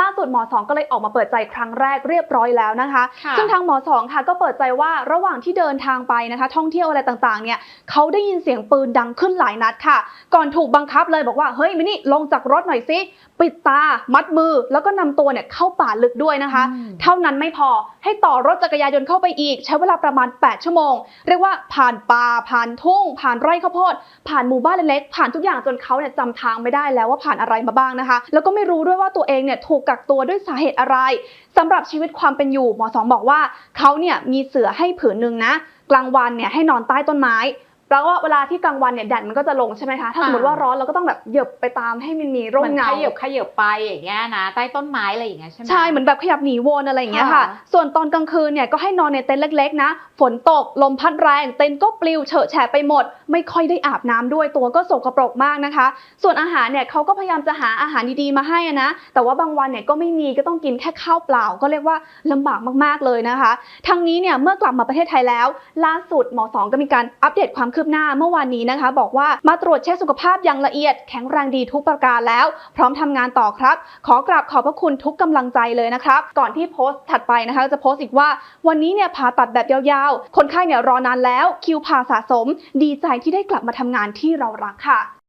ล่าสุดหมอสองก็เลยออกมาเปิดใจครั้งแรกเรียบร้อยแล้วนะคะค่ะซึ่งทางหมอสองค่ะก็เปิดใจว่าระหว่างที่เดินทางไปนะคะ ท่องเที่ยวอะไรต่างๆเนี่ยเขาได้ยินเสียงปืนดังขึ้นหลายนัดค่ะ ก่อนถูกบังคับเลยบอกว่าเฮ้ยมินี่ลงจากรถหน่อยสิปิดตา มัดมือ แล้วก็นำตัวเนี่ยเข้าป่าลึกด้วยนะคะอืมเท่านั้นไม่พอให้ต่อรถจักรยานยนต์เข้าไปอีก ใช้เวลาประมาณ 8 ชั่วโมง เรียกว่าผ่านป่าผ่านทุ่ง ผ่านไร่ข้าวโพดผ่านหมู่บ้านเล็กๆผ่านทุกอย่างจนเขาเนี่ยจำทางไม่ได้แล้วว่าผ่านอะไรมาบ้างนะคะ แล้วก็ไม่รู้ด้วยว่าตัวเองเนี่ยถูกกักตัวด้วยสาเหตุอะไรสำหรับชีวิตความเป็นอยู่หมอสองบอกว่าเขาเนี่ยมีเสือให้ผืนหนึ่งนะ กลางวันเนี่ยให้นอนใต้ต้นไม้ แปลว่าเวลาที่กลางวันเนี่ยแดดมันก็จะลงใช่ไหมคะ ถ้าสมมติว่าร้อนเราก็ต้องแบบเหยียบไปตามให้มันมีร่มเหมือนเงาขยับขยับไปอย่างเงี้ยนะใต้ต้นไม้อะไรอย่างเงี้ยใช่ไหมใช่เหมือนแบบขยับหนีวนอะไรอย่างเงี้ยค่ะค่ะ ส่วนตอนกลางคืนเนี่ยก็ให้นอนในเต็นท์เล็กๆนะ ฝนตกลมพัดแรงเต็นท์ก็ปลิวเฉอะแฉะไปหมด ไม่ค่อยได้อาบน้ำด้วยตัวก็สกปรกมากนะคะ ส่วนอาหารเนี่ยเขาก็พยายามจะหาอาหารดีๆมาให้อะนะ แต่ว่าบางวันเนี่ยก็ไม่มีก็ต้องกินแค่ข้าวเปล่า ก็เรียกว่าลำบากมากๆเลยนะคะ ทั้งนี้เนี่ยเมื่อกลับมาประเทศไทยแล้ว ล่าสุดหมอสองก็มีการอัปเดตความคืบหน้าเมื่อวานนี้นะคะ บอกว่ามาตรวจเช็คสุขภาพอย่างละเอียดแข็งแรงดีทุกประการแล้ว พร้อมทำงานต่อครับ ขอกราบขอบพระคุณทุกกำลังใจเลยนะครับ ก่อนที่โพสต์ถัดไปนะคะ จะโพสต์อีกว่า วันนี้เนี่ยผ่าตัดแบบยาวๆ คนไข้เนี่ยรอนานแล้วคิวผ่าสะสม ดีใจที่ได้กลับมาทำงานที่เรารักค่ะ